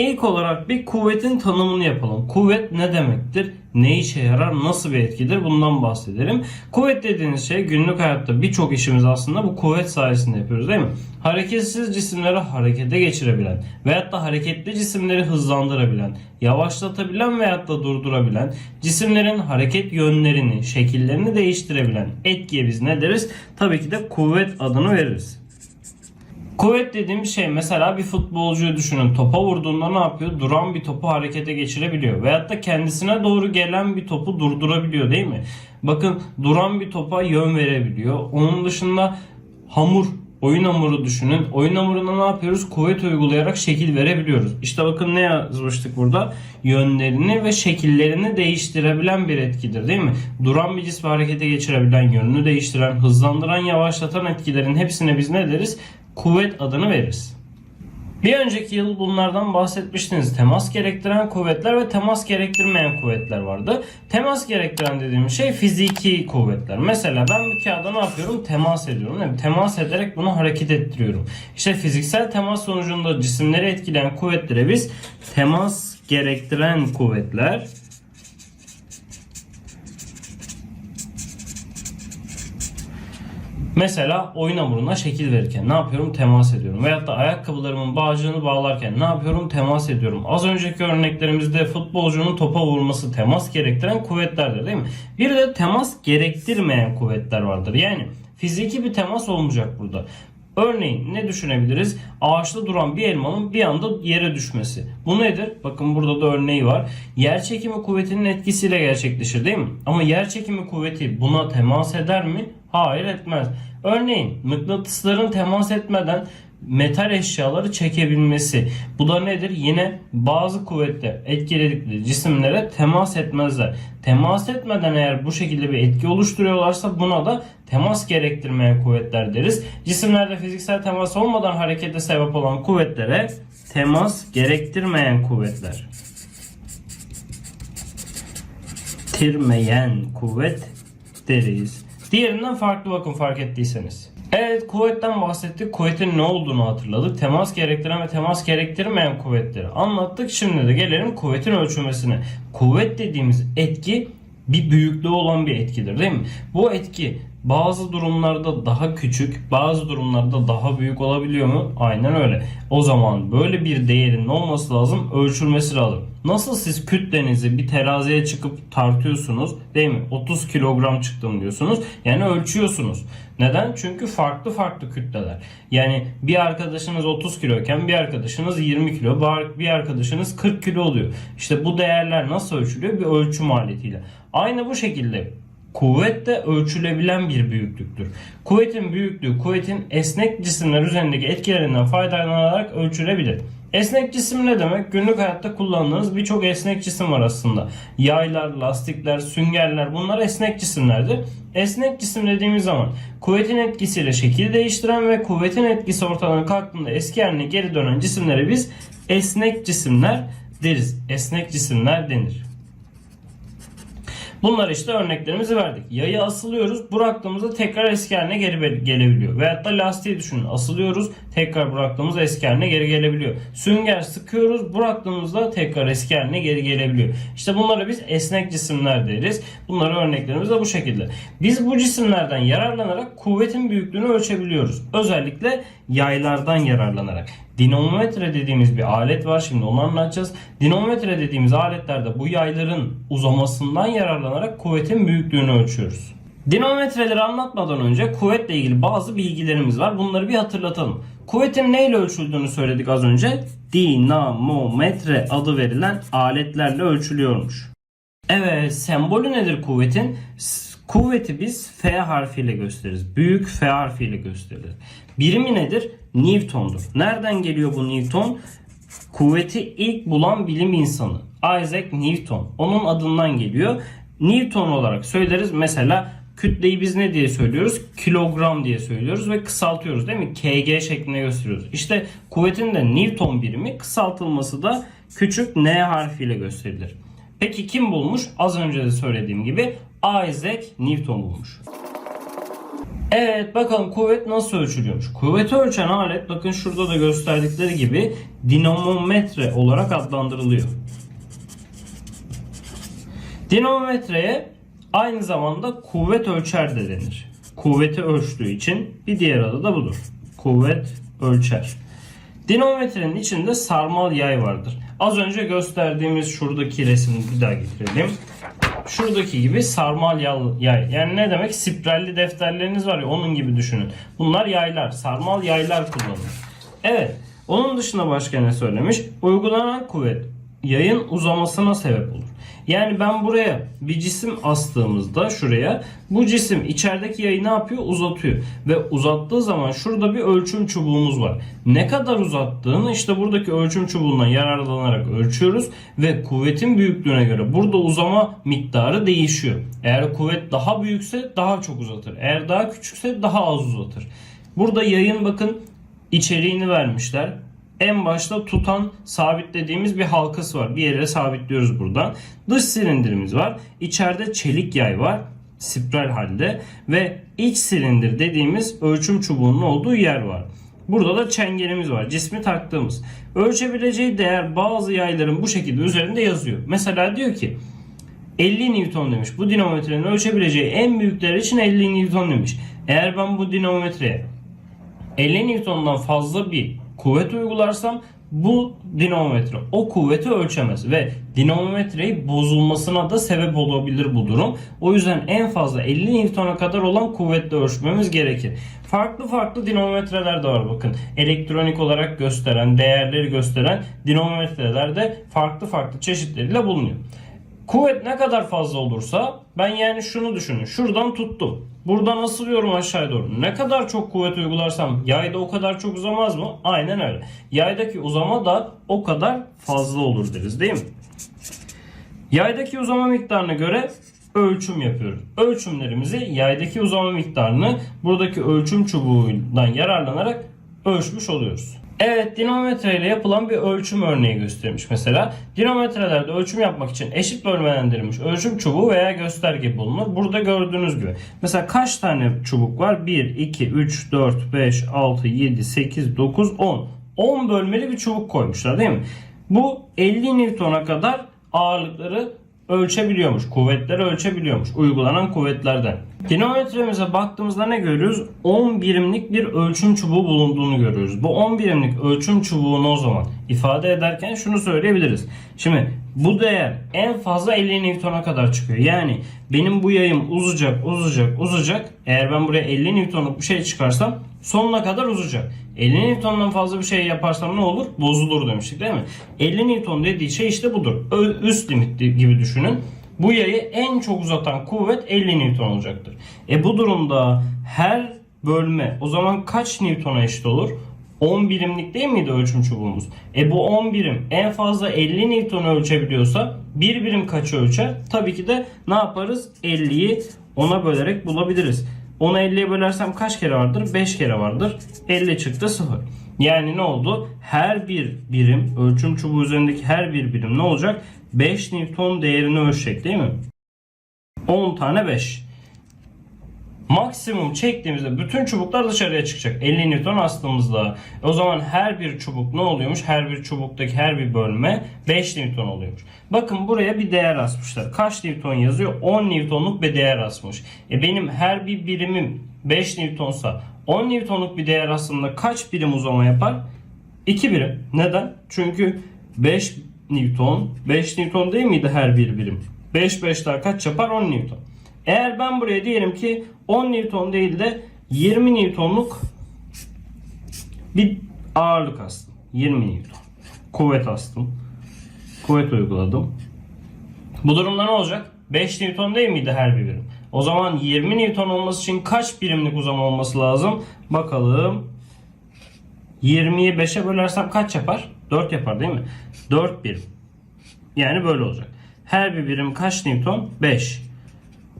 İlk olarak bir kuvvetin tanımını yapalım. Kuvvet ne demektir? Ne işe yarar? Nasıl bir etkidir? Bundan bahsedelim. Kuvvet dediğiniz şey günlük hayatta birçok işimiz aslında bu kuvvet sayesinde yapıyoruz değil mi? Hareketsiz cisimleri harekete geçirebilen veyahut da hareketli cisimleri hızlandırabilen, yavaşlatabilen veyahut da durdurabilen, cisimlerin hareket yönlerini, şekillerini değiştirebilen etkiye biz ne deriz? Tabii ki de kuvvet adını veririz. Kuvvet dediğim şey mesela bir futbolcuyu düşünün. Topa vurduğunda ne yapıyor? Duran bir topu harekete geçirebiliyor. Veyahut da kendisine doğru gelen bir topu durdurabiliyor değil mi? Bakın duran bir topa yön verebiliyor. Onun dışında hamur, oyun hamuru düşünün. Oyun hamuruna ne yapıyoruz? Kuvvet uygulayarak şekil verebiliyoruz. İşte bakın ne yazmıştık burada? Yönlerini ve şekillerini değiştirebilen bir etkidir değil mi? Duran bir cismi harekete geçirebilen, yönünü değiştiren, hızlandıran, yavaşlatan etkilerin hepsine biz ne deriz? Kuvvet adını veririz. Bir önceki yıl bunlardan bahsetmiştiniz. Temas gerektiren kuvvetler ve temas gerektirmeyen kuvvetler vardı. Temas gerektiren dediğim şey fiziki kuvvetler. Mesela ben bir kağıda ne yapıyorum? Temas ediyorum. Yani temas ederek bunu hareket ettiriyorum. İşte fiziksel temas sonucunda cisimleri etkileyen kuvvetlere biz temas gerektiren kuvvetler Mesela oyun hamuruna şekil verirken ne yapıyorum? Temas ediyorum. Veyahut da ayakkabılarımın bağcığını bağlarken ne yapıyorum? Temas ediyorum. Az önceki örneklerimizde futbolcunun topa vurması temas gerektiren kuvvetlerdir değil mi? Bir de temas gerektirmeyen kuvvetler vardır. Yani fiziki bir temas olmayacak burada. Örneğin ne düşünebiliriz? Ağaçta duran bir elmanın bir anda yere düşmesi. Bu nedir? Bakın burada da örneği var. Yer çekimi kuvvetinin etkisiyle gerçekleşir değil mi? Ama yer çekimi kuvveti buna temas eder mi? Hayır etmez. Örneğin mıknatısların temas etmeden metal eşyaları çekebilmesi. Bu da nedir? Yine bazı kuvvetler etkiledikleri cisimlere temas etmezler. Temas etmeden eğer bu şekilde bir etki oluşturuyorlarsa buna da temas gerektirmeyen kuvvetler deriz. Cisimlerde fiziksel temas olmadan harekete sebep olan kuvvetlere temas gerektirmeyen kuvvetler. Tirmeyen kuvvet deriz. Diğerinden farklı bakın fark ettiyseniz. Evet kuvvetten bahsettik. Kuvvetin ne olduğunu hatırladık. Temas gerektiren ve temas gerektirmeyen kuvvetleri anlattık. Şimdi de gelelim kuvvetin ölçülmesine. Kuvvet dediğimiz etki bir büyüklüğü olan bir etkidir değil mi? Bu etki bazı durumlarda daha küçük, bazı durumlarda daha büyük olabiliyor mu? Aynen öyle. O zaman böyle bir değerin olması lazım, ölçülmesi lazım. Nasıl siz kütlenizi bir teraziye çıkıp tartıyorsunuz değil mi? 30 kilogram çıktım diyorsunuz. Yani ölçüyorsunuz. Neden? Çünkü farklı farklı kütleler. Yani bir arkadaşınız 30 kiloyken bir arkadaşınız 20 kilo, bir arkadaşınız 40 kilo oluyor. İşte bu değerler nasıl ölçülüyor? Bir ölçüm aletiyle. Aynı bu şekilde Kuvvet de ölçülebilen bir büyüklüktür. Kuvvetin büyüklüğü kuvvetin esnek cisimler üzerindeki etkilerinden faydalanarak ölçülebilir. Esnek cisim ne demek? Günlük hayatta kullandığınız birçok esnek cisim var aslında. Yaylar, lastikler, süngerler bunlar esnek cisimlerdir. Esnek cisim dediğimiz zaman kuvvetin etkisiyle şekil değiştiren ve kuvvetin etkisi ortadan kalktığında eski haline geri dönen cisimlere biz esnek cisimler deriz. Esnek cisimler denir. Bunlar işte örneklerimizi verdik. Yayı asılıyoruz. Bıraktığımızda tekrar eski haline geri gelebiliyor. Veyahut da lastiği düşünün. Asılıyoruz. Tekrar bıraktığımızda eski haline geri gelebiliyor. Sünger sıkıyoruz. Bıraktığımızda tekrar eski haline geri gelebiliyor. İşte bunlara biz esnek cisimler deriz. Bunları örneklerimiz de bu şekilde. Biz bu cisimlerden yararlanarak kuvvetin büyüklüğünü ölçebiliyoruz. Özellikle yaylardan yararlanarak. Dinamometre dediğimiz bir alet var. Şimdi onu anlatacağız. Dinamometre dediğimiz aletlerde bu yayların uzamasından yararlanarak kuvvetin büyüklüğünü ölçüyoruz. Dinamometreleri anlatmadan önce kuvvetle ilgili bazı bilgilerimiz var. Bunları bir hatırlatalım. Kuvvetin neyle ölçüldüğünü söyledik az önce. Dinamometre adı verilen aletlerle ölçülüyormuş. Evet, sembolü nedir kuvvetin? Kuvveti biz F harfiyle gösteririz. Büyük F harfiyle gösteririz. Birimi nedir? Newton'dur. Nereden geliyor bu Newton? Kuvveti ilk bulan bilim insanı Isaac Newton. Onun adından geliyor. Newton olarak söyleriz. Mesela kütleyi biz ne diye söylüyoruz? Kilogram diye söylüyoruz ve kısaltıyoruz değil mi? KG şeklinde gösteriyoruz. İşte kuvvetin de Newton birimi kısaltılması da küçük N harfiyle gösterilir. Peki kim bulmuş? Az önce de söylediğim gibi Isaac Newton bulmuş. Evet bakalım kuvvet nasıl ölçülüyormuş. Kuvveti ölçen alet bakın şurada da gösterdikleri gibi dinamometre olarak adlandırılıyor. Dinamometreye aynı zamanda kuvvet ölçer de denir. Kuvveti ölçtüğü için bir diğer adı da budur. Kuvvet ölçer. Dinamometrenin içinde sarmal yay vardır. Az önce gösterdiğimiz şuradaki resmi bir daha getirelim. Şuradaki gibi sarmal yay. Yani ne demek? Spiralli defterleriniz var ya onun gibi düşünün. Bunlar yaylar. Sarmal yaylar kullanılır. Evet. Onun dışında başka ne söylemiş? Uygulanan kuvvet yayın uzamasına sebep olur. Yani ben buraya bir cisim astığımızda şuraya bu cisim içerideki yayı ne yapıyor? Uzatıyor. Ve uzattığı zaman şurada bir ölçüm çubuğumuz var. Ne kadar uzattığını işte buradaki ölçüm çubuğundan yararlanarak ölçüyoruz ve kuvvetin büyüklüğüne göre burada uzama miktarı değişiyor. Eğer kuvvet daha büyükse daha çok uzatır. Eğer daha küçükse daha az uzatır. Burada yayın bakın içeriğini vermişler. En başta tutan sabitlediğimiz bir halkası var. Bir yere sabitliyoruz buradan. Dış silindirimiz var. İçeride çelik yay var. Spiral halde. Ve iç silindir dediğimiz ölçüm çubuğunun olduğu yer var. Burada da çengelimiz var. Cismi taktığımız. Ölçebileceği değer bazı yayların bu şekilde üzerinde yazıyor. Mesela diyor ki 50 Newton demiş. Bu dinamometrenin ölçebileceği en büyük değer için 50 Newton demiş. Eğer ben bu dinamometreye 50 Newton'dan fazla bir kuvvet uygularsam bu dinamometre o kuvveti ölçemez ve dinamometreyi bozulmasına da sebep olabilir bu durum. O yüzden en fazla 50 Newton'a kadar olan kuvvetle ölçmemiz gerekir. Farklı farklı dinamometreler de var bakın. Elektronik olarak gösteren, değerleri gösteren dinamometreler de farklı farklı çeşitleriyle bulunuyor. Kuvvet ne kadar fazla olursa ben yani şunu düşünün. Şuradan tuttum. Buradan asılıyorum aşağıya doğru. Ne kadar çok kuvvet uygularsam yayda o kadar çok uzamaz mı? Aynen öyle. Yaydaki uzama da o kadar fazla olur deriz değil mi? Yaydaki uzama miktarına göre ölçüm yapıyoruz. Ölçümlerimizi yaydaki uzama miktarını buradaki ölçüm çubuğundan yararlanarak ölçmüş oluyoruz. Evet dinamometre ile yapılan bir ölçüm örneği göstermiş mesela. Dinamometrelerde ölçüm yapmak için eşit bölmelendirilmiş ölçüm çubuğu veya gösterge bulunur. Burada gördüğünüz gibi. Mesela kaç tane çubuk var? 1, 2, 3, 4, 5, 6, 7, 8, 9, 10. 10 bölmeli bir çubuk koymuşlar değil mi? Bu 50 Newton'a kadar ağırlıkları ölçebiliyormuş. Kuvvetleri ölçebiliyormuş. Uygulanan kuvvetlerden. Dinamometremize baktığımızda ne görüyoruz? 10 birimlik bir ölçüm çubuğu bulunduğunu görüyoruz. Bu 10 birimlik ölçüm çubuğunu o zaman ifade ederken şunu söyleyebiliriz. Şimdi bu değer en fazla 50 Newton'a kadar çıkıyor. Yani benim bu yayım uzayacak, uzayacak, uzayacak. Eğer ben buraya 50 Newton'luk bir şey çıkarsam sonuna kadar uzayacak. 50 Newton'dan fazla bir şey yaparsam ne olur? Bozulur demiştik değil mi? 50 Newton dediği şey işte budur. Üst limit gibi düşünün. Bu yayı en çok uzatan kuvvet 50 Newton olacaktır. E bu durumda her bölme o zaman kaç Newton'a eşit olur? 10 birimlik değil miydi ölçüm çubuğumuz? E bu 10 birim en fazla 50 Newton ölçebiliyorsa 1 birim kaç ölçer? Tabii ki de ne yaparız? 50'yi 10'a bölerek bulabiliriz. 10'u 50'ye bölersem kaç kere vardır? 5 kere vardır. 50 çıktı 0. Yani ne oldu? Her bir birim ölçüm çubuğu üzerindeki her bir birim ne olacak? 5 Newton değerini ölçecek değil mi? 10 tane 5. Maksimum çektiğimizde bütün çubuklar dışarıya çıkacak. 50 Newton astığımızda. O zaman her bir çubuk ne oluyormuş? Her bir çubuktaki her bir bölme 5 Newton oluyormuş. Bakın buraya bir değer asmışlar. Kaç Newton yazıyor? 10 Newtonluk bir değer asmış. E benim her bir birimim 5 Newtonsa 10 Newtonluk bir değer aslında kaç birim uzama yapar? 2 birim. Neden? Çünkü 5 Newton, 5 Newton değil miydi her bir birim? 5 5 daha kaç yapar? 10 Newton. Eğer ben buraya diyelim ki 10 Newton değil de 20 Newtonluk bir ağırlık astım. 20 Newton. Kuvvet astım. Kuvvet uyguladım. Bu durumda ne olacak? 5 Newton değil miydi her bir birim? O zaman 20 Newton olması için kaç birimlik uzama olması lazım? Bakalım. 20'yi 5'e bölersem kaç yapar? 4 yapar değil mi? 4 birim. Yani böyle olacak. Her bir birim kaç Newton? 5.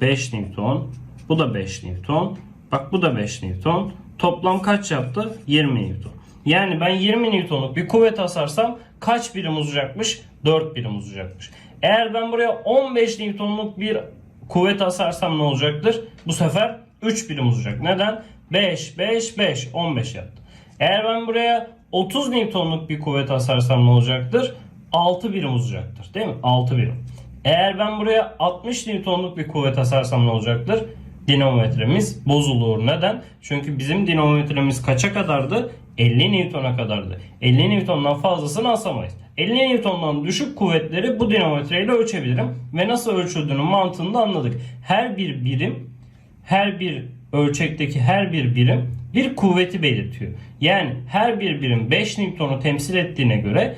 5 Newton. Bu da 5 Newton. Bak bu da 5 Newton. Toplam kaç yaptı? 20 Newton. Yani ben 20 Newton'luk bir kuvvet asarsam kaç birim uzayacakmış? 4 birim uzayacakmış. Eğer ben buraya 15 Newton'luk bir kuvvet asarsam ne olacaktır? Bu sefer 3 birim uzayacak. Neden? 5, 5, 5, 15 yaptı. Eğer ben buraya 30 Newton'luk bir kuvvet asarsam ne olacaktır? 6 birim uzayacaktır. Değil mi? 6 birim. Eğer ben buraya 60 Newton'luk bir kuvvet asarsam ne olacaktır? Dinamometremiz bozulur. Neden? Çünkü bizim dinamometremiz kaça kadardı? 50 Newton'a kadardı. 50 Newton'dan fazlasını asamayız. 50 Newton'dan düşük kuvvetleri bu dinamometreyle ölçebilirim. Ve nasıl ölçüldüğünün mantığını da anladık. Her bir birim, her bir ölçekteki her bir birim bir kuvveti belirtiyor. Yani her bir birim 5 Newton'u temsil ettiğine göre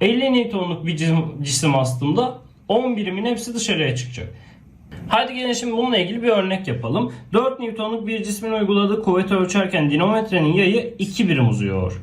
50 Newton'luk bir cisim, cisim astığımda 10 birimin hepsi dışarıya çıkacak. Hadi gelin şimdi bununla ilgili bir örnek yapalım. 4 Newton'luk bir cismin uyguladığı kuvveti ölçerken dinamometrenin yayı 2 birim uzuyor.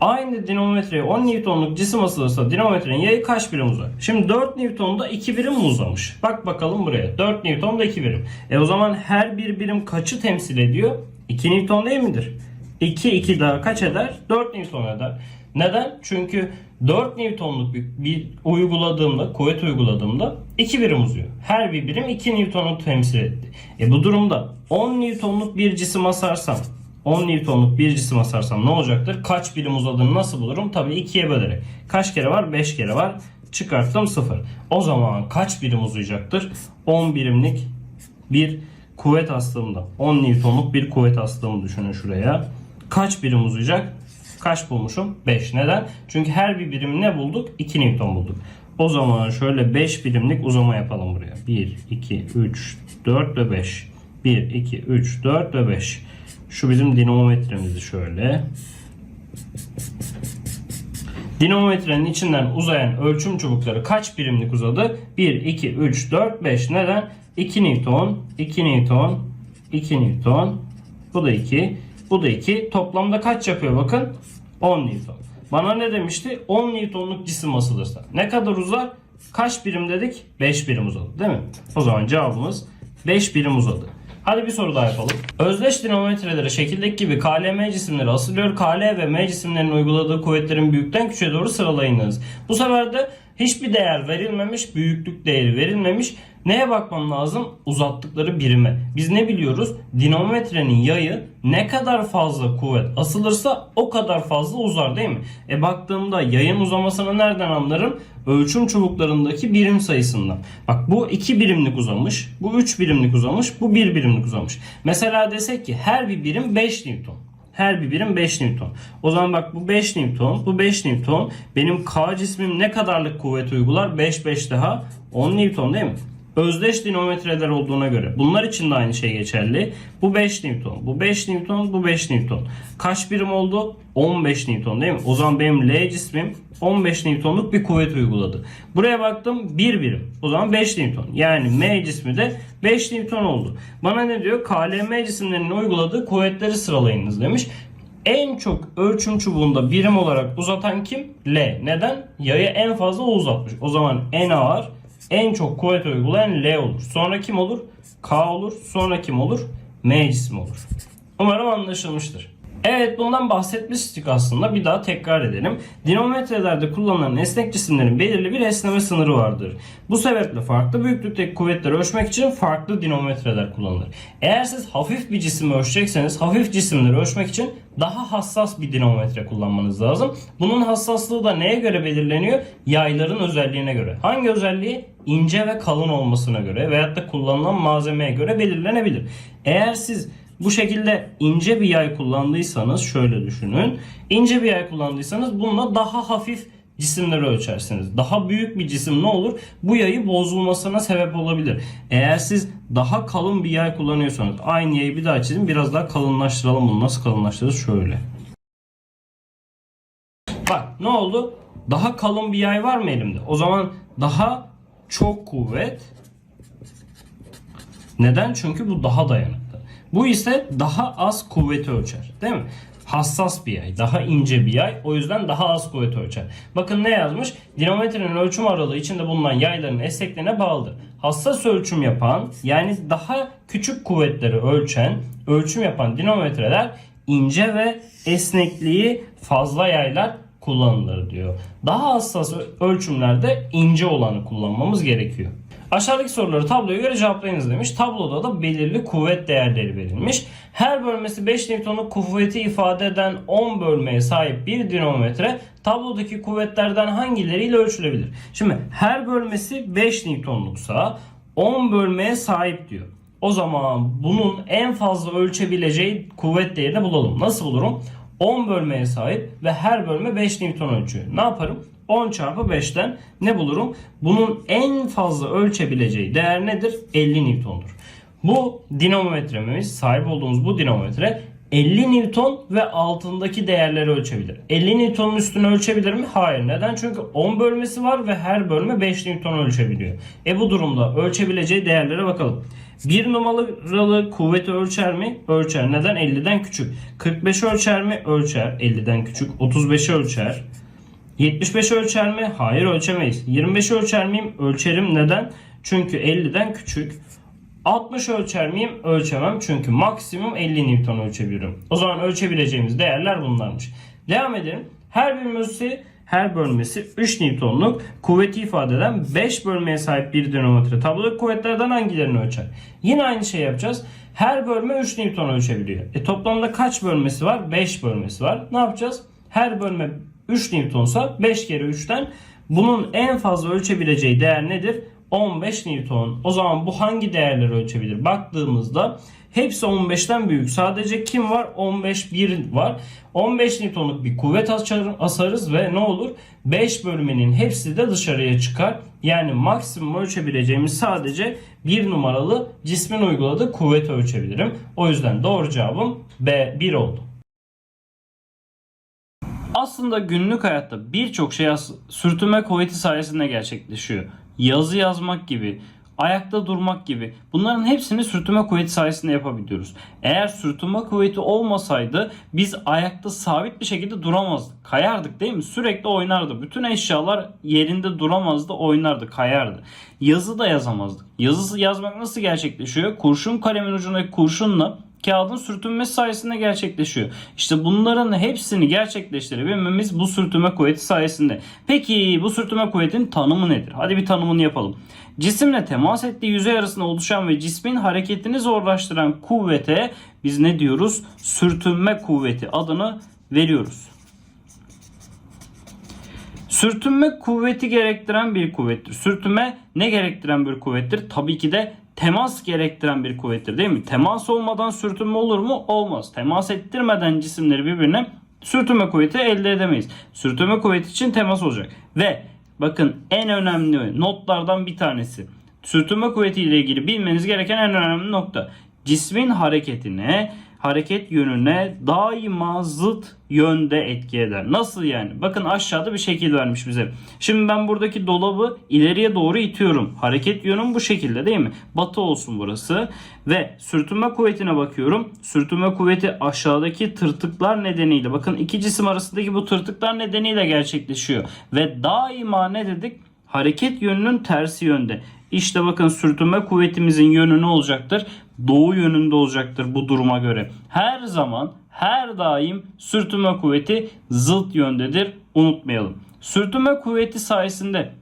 Aynı dinamometreye 10 Newton'luk cisim asılırsa dinamometrenin yayı kaç birim uzar? Şimdi 4 Newton'da 2 birim mi uzamış? Bak bakalım buraya. 4 Newton'da 2 birim. E o zaman her bir birim kaçı temsil ediyor? 2 Newton değil midir? 2 2 daha kaç eder? 4 Newton eder. Neden? Çünkü 4 Newton'luk bir, bir uyguladığımda, kuvvet uyguladığımda 2 birim uzuyor. Her bir birim 2 Newton'u temsil etti. E bu durumda 10 Newton'luk bir cisim asarsam 10 Newton'luk bir cisim asarsam ne olacaktır? Kaç birim uzadığını nasıl bulurum? Tabii 2'ye bölerek. Kaç kere var? 5 kere var. Çıkarttım 0. O zaman kaç birim uzayacaktır? 10 birimlik bir kuvvet astığımda 10 Newton'luk bir kuvvet astığımı düşünün şuraya. Kaç birim uzayacak? Kaç bulmuşum? 5. Neden? Çünkü her bir birim ne bulduk? 2 Newton bulduk. O zaman şöyle 5 birimlik uzama yapalım buraya. 1, 2, 3, 4 ve 5. 1, 2, 3, 4 ve 5. Şu bizim dinamometremizi şöyle. Dinamometrenin içinden uzayan ölçüm çubukları kaç birimlik uzadı? 1, 2, 3, 4, 5. Neden? 2 Newton, 2 Newton, 2 Newton. Bu da 2. Bu da 2. Toplamda kaç yapıyor bakın? 10 Newton. Bana ne demişti? 10 Newton'luk cisim asılırsa. Ne kadar uzar? Kaç birim dedik? 5 birim uzadı değil mi? O zaman cevabımız 5 birim uzadı. Hadi bir soru daha yapalım. Özdeş dinamometrelere şekildeki gibi KLM cisimleri asılıyor. KL ve M cisimlerinin uyguladığı kuvvetlerin büyükten küçüğe doğru sıralayınız. Bu sefer de hiçbir değer verilmemiş, büyüklük değeri verilmemiş. Neye bakmam lazım? Uzattıkları birime. Biz ne biliyoruz? Dinamometrenin yayı ne kadar fazla kuvvet asılırsa o kadar fazla uzar değil mi? E baktığımda yayın uzamasını nereden anlarım? Ölçüm çubuklarındaki birim sayısından. Bak bu 2 birimlik uzamış, bu 3 birimlik uzamış, bu 1 birimlik uzamış. Mesela desek ki her bir birim 5 Newton. Her bir birim 5 Newton. O zaman bak bu 5 Newton, bu 5 Newton. Benim K cismim ne kadarlık kuvvet uygular? 5 5 daha 10 Newton değil mi? Özdeş dinamometreler olduğuna göre. Bunlar için de aynı şey geçerli. Bu 5 Newton, bu 5 Newton, bu 5 Newton. Kaç birim oldu? 15 Newton değil mi? O zaman benim L cismim 15 Newton'luk bir kuvvet uyguladı. Buraya baktım 1 birim. O zaman 5 Newton. Yani M cismi de 5 Newton oldu. Bana ne diyor? KLM cisimlerinin uyguladığı kuvvetleri sıralayınız demiş. En çok ölçüm çubuğunda birim olarak uzatan kim? L. Neden? Yayı en fazla o uzatmış. O zaman en ağır, en çok kuvvet uygulayan L olur. Sonra kim olur? K olur. Sonra kim olur? M cismi olur. Umarım anlaşılmıştır. Evet bundan bahsetmiştik aslında. Bir daha tekrar edelim. Dinamometrelerde kullanılan esnek cisimlerin belirli bir esneme sınırı vardır. Bu sebeple farklı büyüklükteki kuvvetleri ölçmek için farklı dinamometreler kullanılır. Eğer siz hafif bir cisimi ölçecekseniz hafif cisimleri ölçmek için daha hassas bir dinamometre kullanmanız lazım. Bunun hassaslığı da neye göre belirleniyor? Yayların özelliğine göre. Hangi özelliği? İnce ve kalın olmasına göre veyahut da kullanılan malzemeye göre belirlenebilir. Eğer siz bu şekilde ince bir yay kullandıysanız şöyle düşünün. İnce bir yay kullandıysanız bununla daha hafif cisimleri ölçersiniz. Daha büyük bir cisim ne olur? Bu yayı bozulmasına sebep olabilir. Eğer siz daha kalın bir yay kullanıyorsanız aynı yayı bir daha çizin. Biraz daha kalınlaştıralım bunu. Nasıl kalınlaştırırız? Şöyle. Bak ne oldu? Daha kalın bir yay var mı elimde? O zaman daha çok kuvvet. Neden? Çünkü bu daha dayanıklı. Bu ise daha az kuvveti ölçer. Değil mi? Hassas bir yay. Daha ince bir yay. O yüzden daha az kuvvet ölçer. Bakın ne yazmış? Dinamometrenin ölçüm aralığı içinde bulunan yayların esnekliğine bağlıdır. Hassas ölçüm yapan yani daha küçük kuvvetleri ölçen, ölçüm yapan dinamometreler ince ve esnekliği fazla yaylar kullanılır diyor. Daha hassas ölçümlerde ince olanı kullanmamız gerekiyor. Aşağıdaki soruları tabloya göre cevaplayınız demiş. Tabloda da belirli kuvvet değerleri verilmiş. Her bölmesi 5 Newton'luk kuvveti ifade eden 10 bölmeye sahip bir dinamometre tablodaki kuvvetlerden hangileriyle ölçülebilir? Şimdi her bölmesi 5 Newton'luksa 10 bölmeye sahip diyor. O zaman bunun en fazla ölçebileceği kuvvet değerini bulalım. Nasıl bulurum? 10 bölmeye sahip ve her bölme 5 Newton ölçüyor. Ne yaparım? 10 çarpı 5'ten ne bulurum? Bunun en fazla ölçebileceği değer nedir? 50 Newton'dur. Bu dinamometremiz, sahip olduğumuz bu dinamometre 50 Newton ve altındaki değerleri ölçebilir. 50 Newton'un üstünü ölçebilir mi? Hayır. Neden? Çünkü 10 bölmesi var ve her bölme 5 Newton ölçebiliyor. E bu durumda ölçebileceği değerlere bakalım. 1 numaralı kuvveti ölçer mi? Ölçer. Neden? 50'den küçük. 45 ölçer mi? Ölçer. 50'den küçük. 35'i ölçer. 75 ölçer mi? Hayır ölçemeyiz. 25 ölçer miyim? Ölçerim. Neden? Çünkü 50'den küçük. 60 ölçer miyim? Ölçemem. Çünkü maksimum 50 Newton ölçebiliyorum. O zaman ölçebileceğimiz değerler bunlarmış. Devam edelim. Her bölmesi her bölmesi 3 Newton'luk kuvveti ifade eden 5 bölmeye sahip bir dinamometre. Tablodaki kuvvetlerden hangilerini ölçer? Yine aynı şey yapacağız. Her bölme 3 Newton ölçebiliyor. E toplamda kaç bölmesi var? 5 bölmesi var. Ne yapacağız? Her bölme 3 Newton'sa 5 kere 3'ten bunun en fazla ölçebileceği değer nedir? 15 Newton. O zaman bu hangi değerleri ölçebilir? Baktığımızda hepsi 15'ten büyük. Sadece kim var? 15 1 var. 15 Newton'luk bir kuvvet asarız ve ne olur? 5 bölmenin hepsi de dışarıya çıkar. Yani maksimum ölçebileceğimiz sadece 1 numaralı cismin uyguladığı kuvveti ölçebilirim. O yüzden doğru cevabım B 1 oldu. Aslında günlük hayatta birçok şey sürtünme kuvveti sayesinde gerçekleşiyor. Yazı yazmak gibi, ayakta durmak gibi bunların hepsini sürtünme kuvveti sayesinde yapabiliyoruz. Eğer sürtünme kuvveti olmasaydı biz ayakta sabit bir şekilde duramazdık. Kayardık değil mi? Sürekli oynardı. Bütün eşyalar yerinde duramazdı, oynardı, kayardı. Yazı da yazamazdık. Yazısı yazmak nasıl gerçekleşiyor? Kurşun kalemin ucundaki kurşunla kağıdın sürtünmesi sayesinde gerçekleşiyor. İşte bunların hepsini gerçekleştirebilmemiz bu sürtünme kuvveti sayesinde. Peki bu sürtünme kuvvetinin tanımı nedir? Hadi bir tanımını yapalım. Cisimle temas ettiği yüzey arasında oluşan ve cismin hareketini zorlaştıran kuvvete biz ne diyoruz? Sürtünme kuvveti adını veriyoruz. Sürtünme kuvveti gerektiren bir kuvvettir. Sürtünme ne gerektiren bir kuvvettir? Tabii ki de temas gerektiren bir kuvvettir değil mi? Temas olmadan sürtünme olur mu? Olmaz. Temas ettirmeden cisimleri birbirine sürtünme kuvveti elde edemeyiz. Sürtünme kuvveti için temas olacak. Ve bakın en önemli notlardan bir tanesi. Sürtünme kuvveti ile ilgili bilmeniz gereken en önemli nokta. Cismin hareketine hareket yönüne daima zıt yönde etki eder. Nasıl yani? Bakın aşağıda bir şekil vermiş bize. Şimdi ben buradaki dolabı ileriye doğru itiyorum. Hareket yönüm bu şekilde değil mi? Batı olsun burası. Ve sürtünme kuvvetine bakıyorum. Sürtünme kuvveti aşağıdaki tırtıklar nedeniyle bakın iki cisim arasındaki bu tırtıklar nedeniyle gerçekleşiyor. Ve daima ne dedik? Hareket yönünün tersi yönde. İşte bakın sürtünme kuvvetimizin yönü ne olacaktır? Doğu yönünde olacaktır bu duruma göre. Her zaman her daim sürtünme kuvveti zıt yöndedir. Unutmayalım. Sürtünme kuvveti sayesinde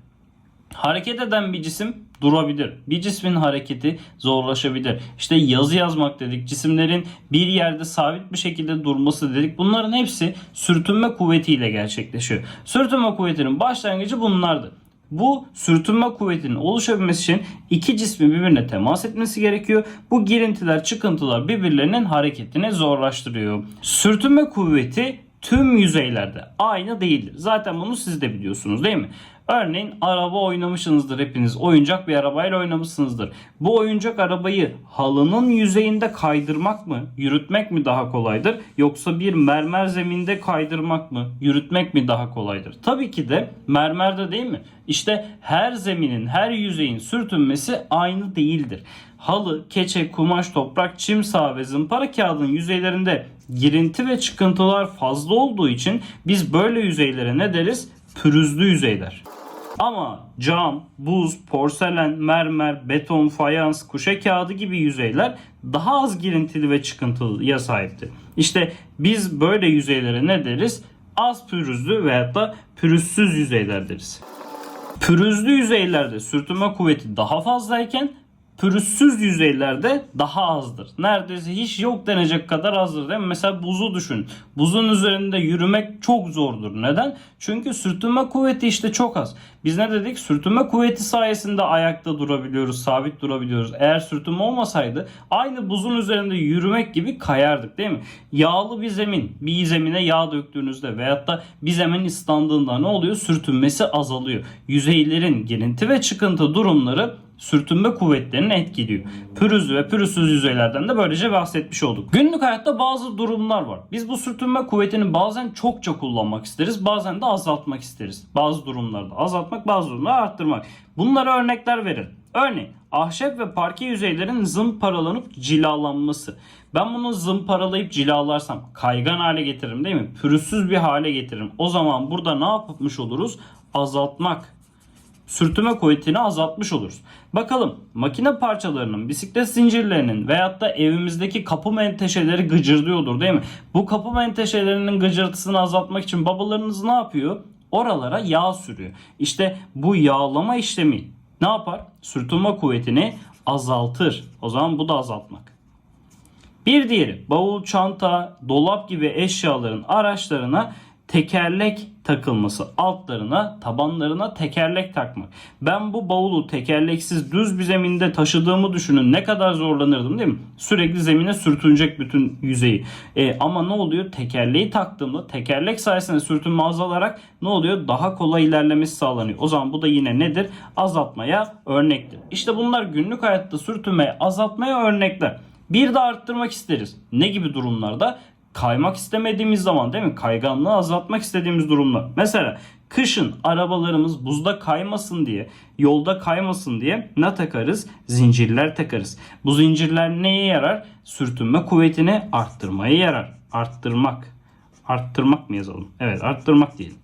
hareket eden bir cisim durabilir. Bir cismin hareketi zorlaşabilir. İşte yazı yazmak dedik. Cisimlerin bir yerde sabit bir şekilde durması dedik. Bunların hepsi sürtünme kuvvetiyle gerçekleşiyor. Sürtünme kuvvetinin başlangıcı bunlardı. Bu sürtünme kuvvetinin oluşabilmesi için iki cismin birbirine temas etmesi gerekiyor. Bu girintiler, çıkıntılar birbirlerinin hareketini zorlaştırıyor. Sürtünme kuvveti tüm yüzeylerde aynı değildir. Zaten bunu siz de biliyorsunuz değil mi? Örneğin araba oynamışsınızdır hepiniz. Oyuncak bir arabayla oynamışsınızdır. Bu oyuncak arabayı halının yüzeyinde kaydırmak mı, yürütmek mi daha kolaydır? Yoksa bir mermer zeminde kaydırmak mı, yürütmek mi daha kolaydır? Tabii ki de mermerde değil mi? İşte her zeminin, her yüzeyin sürtünmesi aynı değildir. Halı, keçe, kumaş, toprak, çim sağı ve zımpara kağıdının yüzeylerinde girinti ve çıkıntılar fazla olduğu için biz böyle yüzeylere ne deriz? Pürüzlü yüzeyler. Ama cam, buz, porselen, mermer, beton, fayans, kuşe kağıdı gibi yüzeyler daha az girintili ve çıkıntılıya sahiptir. İşte biz böyle yüzeylere ne deriz? Az pürüzlü veyahut da pürüzsüz yüzeyler deriz. Pürüzlü yüzeylerde sürtünme kuvveti daha fazlayken pürüzsüz yüzeylerde daha azdır. Neredeyse hiç yok denecek kadar azdır değil mi? Mesela buzu düşün. Buzun üzerinde yürümek çok zordur. Neden? Çünkü sürtünme kuvveti işte çok az. Biz ne dedik? Sürtünme kuvveti sayesinde ayakta durabiliyoruz, sabit durabiliyoruz. Eğer sürtünme olmasaydı aynı buzun üzerinde yürümek gibi kayardık değil mi? Yağlı bir zemin, bir zemine yağ döktüğünüzde veyahut da bir zemin ıslandığında ne oluyor? Sürtünmesi azalıyor. Yüzeylerin girinti ve çıkıntı durumları sürtünme kuvvetlerini etkiliyor. Pürüzlü ve pürüzsüz yüzeylerden de böylece bahsetmiş olduk. Günlük hayatta bazı durumlar var. Biz bu sürtünme kuvvetini bazen çokça kullanmak isteriz, bazen de azaltmak isteriz. Bazı durumlarda azaltmak, bazı durumlarda arttırmak. Bunlara örnekler verin. Örneğin ahşap ve parke yüzeylerin zımparalanıp cilalanması. Ben bunu zımparalayıp cilalarsam kaygan hale getiririm değil mi? Pürüzsüz bir hale getiririm. O zaman burada ne yapmış oluruz? Azaltmak, sürtünme kuvvetini azaltmış oluruz. Bakalım makine parçalarının, bisiklet zincirlerinin veyahut da evimizdeki kapı menteşeleri gıcırdıyordur değil mi? Bu kapı menteşelerinin gıcırtısını azaltmak için babalarınız ne yapıyor? Oralara yağ sürüyor. İşte bu yağlama işlemi ne yapar? Sürtünme kuvvetini azaltır. O zaman bu da azaltmak. Bir diğeri bavul, çanta, dolap gibi eşyaların araçlarına tekerlek takılması. Altlarına, tabanlarına tekerlek takmak. Ben bu bavulu tekerleksiz düz bir zeminde taşıdığımı düşünün. Ne kadar zorlanırdım değil mi? Sürekli zemine sürtünecek bütün yüzeyi. E, ama ne oluyor? Tekerleği taktığımda tekerlek sayesinde sürtünme azalarak ne oluyor? Daha kolay ilerlemesi sağlanıyor. O zaman bu da yine nedir? Azaltmaya örnektir. İşte bunlar günlük hayatta sürtünmeyi azaltmaya örnekler. Bir de arttırmak isteriz. Ne gibi durumlarda? Kaymak istemediğimiz zaman değil mi? Kayganlığı azaltmak istediğimiz durumlar. Mesela kışın arabalarımız buzda kaymasın diye, yolda kaymasın diye ne takarız? Zincirler takarız. Bu zincirler neye yarar? Sürtünme kuvvetini arttırmaya yarar. Arttırmak. Arttırmak mı yazalım? Evet arttırmak diyelim.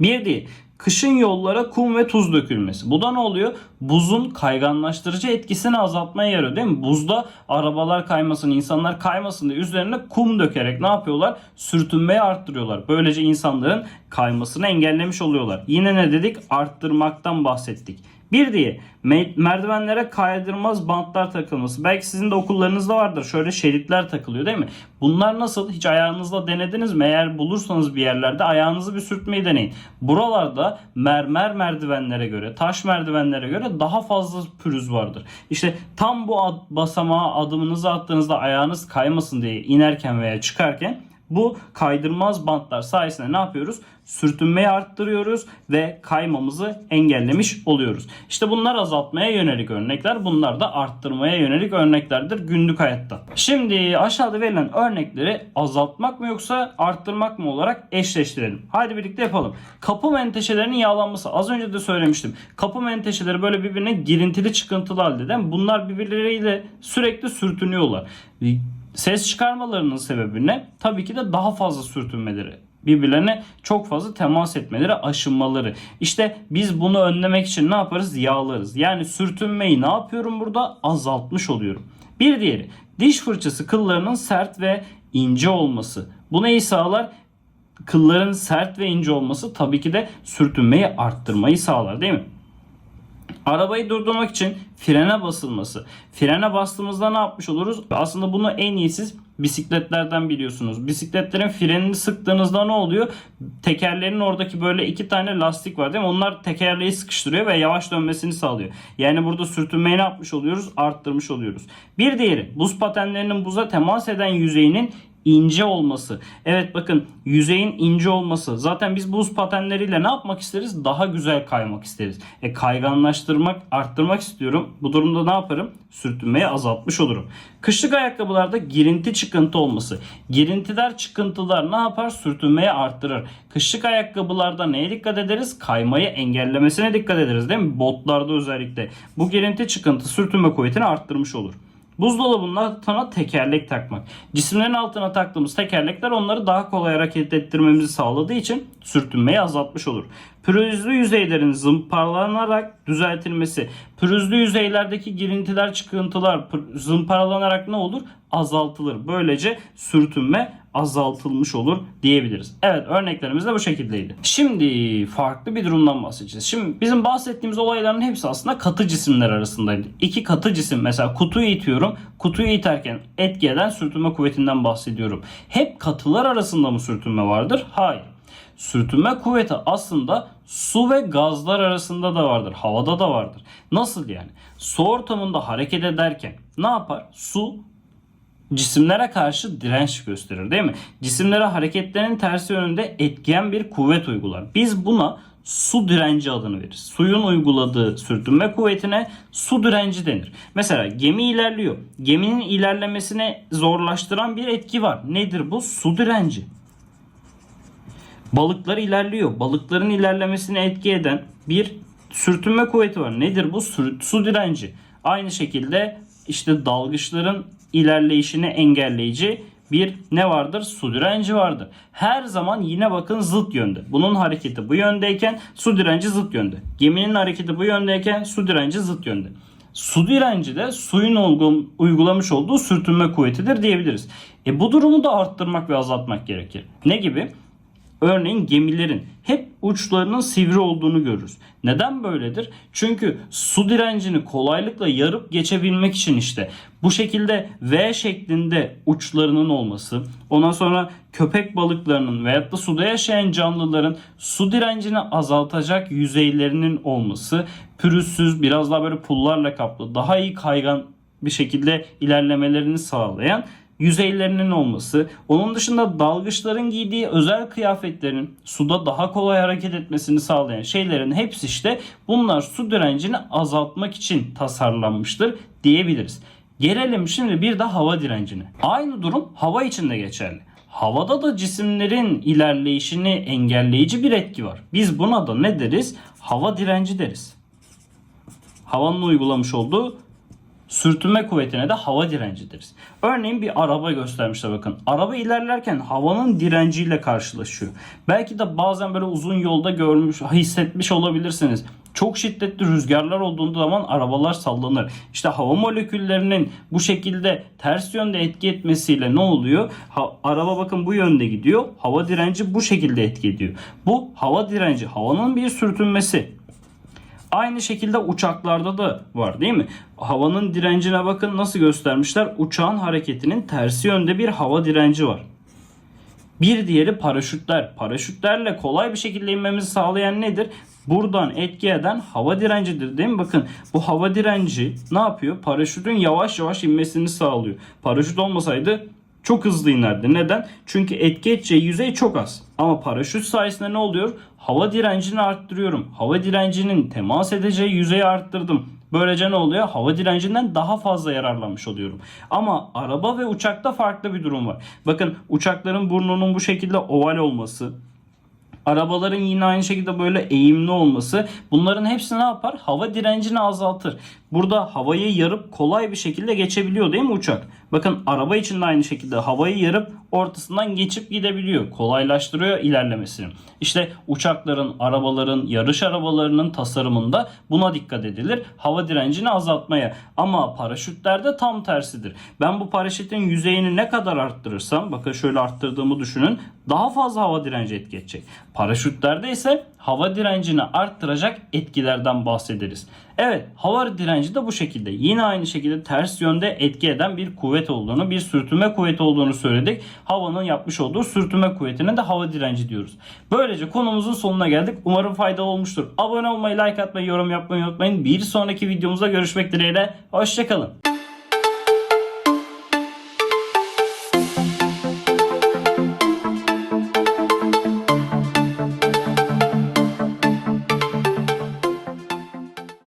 Bir değil. Kışın yollara kum ve tuz dökülmesi. Bu da ne oluyor? Buzun kayganlaştırıcı etkisini azaltmaya yarıyor değil mi? Buzda arabalar kaymasın, insanlar kaymasın diye üzerine kum dökerek ne yapıyorlar? Sürtünmeyi arttırıyorlar. Böylece insanların kaymasını engellemiş oluyorlar. Yine ne dedik? Arttırmaktan bahsettik. Bir diye me- merdivenlere kaydırmaz bantlar takılması. Belki sizin de okullarınızda vardır. Şöyle şeritler takılıyor değil mi? Bunlar nasıl? Hiç ayağınızla denediniz mi? Eğer bulursanız bir yerlerde ayağınızı bir sürtmeyi deneyin. Buralarda mermer merdivenlere göre, taş merdivenlere göre daha fazla pürüz vardır. İşte tam bu ad- basamağa adımınızı attığınızda ayağınız kaymasın diye inerken veya çıkarken bu kaydırmaz bantlar sayesinde ne yapıyoruz? Sürtünmeyi arttırıyoruz ve kaymamızı engellemiş oluyoruz. İşte bunlar azaltmaya yönelik örnekler. Bunlar da arttırmaya yönelik örneklerdir günlük hayatta. Şimdi aşağıda verilen örnekleri azaltmak mı yoksa arttırmak mı olarak eşleştirelim. Haydi birlikte yapalım. Kapı menteşelerinin yağlanması. Az önce de söylemiştim. Kapı menteşeleri böyle birbirine girintili çıkıntılı halde değil mi? Bunlar birbirleriyle sürekli sürtünüyorlar. Ses çıkarmalarının sebebi ne? Tabii ki de daha fazla sürtünmeleri birbirlerine çok fazla temas etmeleri, aşınmaları. İşte biz bunu önlemek için ne yaparız? Yağlarız. Yani sürtünmeyi ne yapıyorum burada? Azaltmış oluyorum. Bir diğeri diş fırçası kıllarının sert ve ince olması. Bu neyi sağlar? Kılların sert ve ince olması tabii ki de sürtünmeyi arttırmayı sağlar değil mi? Arabayı durdurmak için frene basılması. Frene bastığımızda ne yapmış oluruz? Aslında bunu en iyi siz bisikletlerden biliyorsunuz. Bisikletlerin frenini sıktığınızda ne oluyor? Tekerlerin oradaki böyle iki tane lastik var değil mi? Onlar tekerleği sıkıştırıyor ve yavaş dönmesini sağlıyor. Yani burada sürtünmeyi ne yapmış oluyoruz? Arttırmış oluyoruz. Bir diğeri buz patenlerinin buza temas eden yüzeyinin ince olması. Evet bakın yüzeyin ince olması. Zaten biz buz patenleriyle ne yapmak isteriz? Daha güzel kaymak isteriz. E kayganlaştırmak, arttırmak istiyorum. Bu durumda ne yaparım? Sürtünmeyi azaltmış olurum. Kışlık ayakkabılarda girinti çıkıntı olması. Girintiler çıkıntılar ne yapar? Sürtünmeyi arttırır. Kışlık ayakkabılarda neye dikkat ederiz? Kaymayı engellemesine dikkat ederiz değil mi? Botlarda özellikle. Bu girinti çıkıntı sürtünme kuvvetini arttırmış olur. Buzdolabının altına tekerlek takmak. Cisimlerin altına taktığımız tekerlekler onları daha kolay hareket ettirmemizi sağladığı için sürtünmeyi azaltmış olur. Pürüzlü yüzeylerin zımparalanarak düzeltilmesi. Pürüzlü yüzeylerdeki girintiler, çıkıntılar zımparalanarak ne olur? Azaltılır. Böylece sürtünme azaltılmış olur diyebiliriz. Evet örneklerimiz de bu şekildeydi. Şimdi farklı bir durumdan bahsedeceğiz. Şimdi bizim bahsettiğimiz olayların hepsi aslında katı cisimler arasındaydı. İki katı cisim mesela kutuyu itiyorum. Kutuyu iterken etki eden sürtünme kuvvetinden bahsediyorum. Hep katılar arasında mı sürtünme vardır? Hayır. Sürtünme kuvveti aslında su ve gazlar arasında da vardır. Havada da vardır. Nasıl yani? Su ortamında hareket ederken ne yapar? Su cisimlere karşı direnç gösterir değil mi? Cisimlere hareketlerin tersi yönünde etkiyen bir kuvvet uygular. Biz buna su direnci adını veririz. Suyun uyguladığı sürtünme kuvvetine su direnci denir. Mesela gemi ilerliyor. Geminin ilerlemesini zorlaştıran bir etki var. Nedir bu? Su direnci. Balıklar ilerliyor. Balıkların ilerlemesini etki eden bir sürtünme kuvveti var. Nedir bu? Sür- Su direnci. Aynı şekilde işte dalgıçların ilerleyişini engelleyici bir ne vardır? Su direnci vardır. Her zaman yine bakın zıt yönde. Bunun hareketi bu yöndeyken su direnci zıt yönde. Geminin hareketi bu yöndeyken su direnci zıt yönde. Su direnci de suyun olgun- uygulamış olduğu sürtünme kuvvetidir diyebiliriz. E bu durumu da arttırmak ve azaltmak gerekir. Ne gibi? Örneğin gemilerin hep uçlarının sivri olduğunu görürüz. Neden böyledir? Çünkü su direncini kolaylıkla yarıp geçebilmek için işte bu şekilde V şeklinde uçlarının olması, ondan sonra köpek balıklarının veyahut da suda yaşayan canlıların su direncini azaltacak yüzeylerinin olması, pürüzsüz biraz daha böyle pullarla kaplı, daha iyi kaygan bir şekilde ilerlemelerini sağlayan yüzeylerinin olması, onun dışında dalgıçların giydiği özel kıyafetlerin suda daha kolay hareket etmesini sağlayan şeylerin hepsi işte bunlar su direncini azaltmak için tasarlanmıştır diyebiliriz. Gelelim şimdi bir de hava direncine. Aynı durum hava için de geçerli. Havada da cisimlerin ilerleyişini engelleyici bir etki var. Biz buna da ne deriz? Hava direnci deriz. Havanın uygulamış olduğu Sürtünme kuvvetine de hava direnci deriz. Örneğin bir araba göstermişler bakın. Araba ilerlerken havanın direnciyle karşılaşıyor. Belki de bazen böyle uzun yolda görmüş, hissetmiş olabilirsiniz. Çok şiddetli rüzgarlar olduğunda zaman arabalar sallanır. İşte hava moleküllerinin bu şekilde ters yönde etki etmesiyle ne oluyor? Ha- araba bakın bu yönde gidiyor. Hava direnci bu şekilde etki ediyor. Bu hava direnci, havanın bir sürtünmesi. Aynı şekilde uçaklarda da var değil mi? Havanın direncine bakın nasıl göstermişler. Uçağın hareketinin tersi yönde bir hava direnci var. Bir diğeri paraşütler. Paraşütlerle kolay bir şekilde inmemizi sağlayan nedir? Buradan etki eden hava direncidir değil mi? Bakın bu hava direnci ne yapıyor? Paraşütün yavaş yavaş inmesini sağlıyor. Paraşüt olmasaydı çok hızlı inerdi. Neden? Çünkü etki edeceği yüzey çok az. Ama paraşüt sayesinde ne oluyor? Hava direncini arttırıyorum. Hava direncinin temas edeceği yüzeyi arttırdım. Böylece ne oluyor? Hava direncinden daha fazla yararlanmış oluyorum. Ama araba ve uçakta farklı bir durum var. Bakın uçakların burnunun bu şekilde oval olması, Arabaların yine aynı şekilde böyle eğimli olması bunların hepsi ne yapar? Hava direncini azaltır. Burada havayı yarıp kolay bir şekilde geçebiliyor değil mi uçak? Bakın araba için de aynı şekilde havayı yarıp ortasından geçip gidebiliyor. Kolaylaştırıyor ilerlemesini. İşte uçakların, arabaların, yarış arabalarının tasarımında buna dikkat edilir. Hava direncini azaltmaya. Ama paraşütlerde tam tersidir. Ben bu paraşütün yüzeyini ne kadar arttırırsam, bakın şöyle arttırdığımı düşünün, daha fazla hava direnci etki edecek. Paraşütlerde ise hava direncini arttıracak etkilerden bahsederiz. Evet hava direnci de bu şekilde. Yine aynı şekilde ters yönde etki eden bir kuvvet olduğunu, bir sürtünme kuvveti olduğunu söyledik. Havanın yapmış olduğu sürtünme kuvvetine de hava direnci diyoruz. Böylece konumuzun sonuna geldik. Umarım faydalı olmuştur. Abone olmayı, like atmayı, yorum yapmayı unutmayın. Bir sonraki videomuzda görüşmek dileğiyle. Hoşçakalın.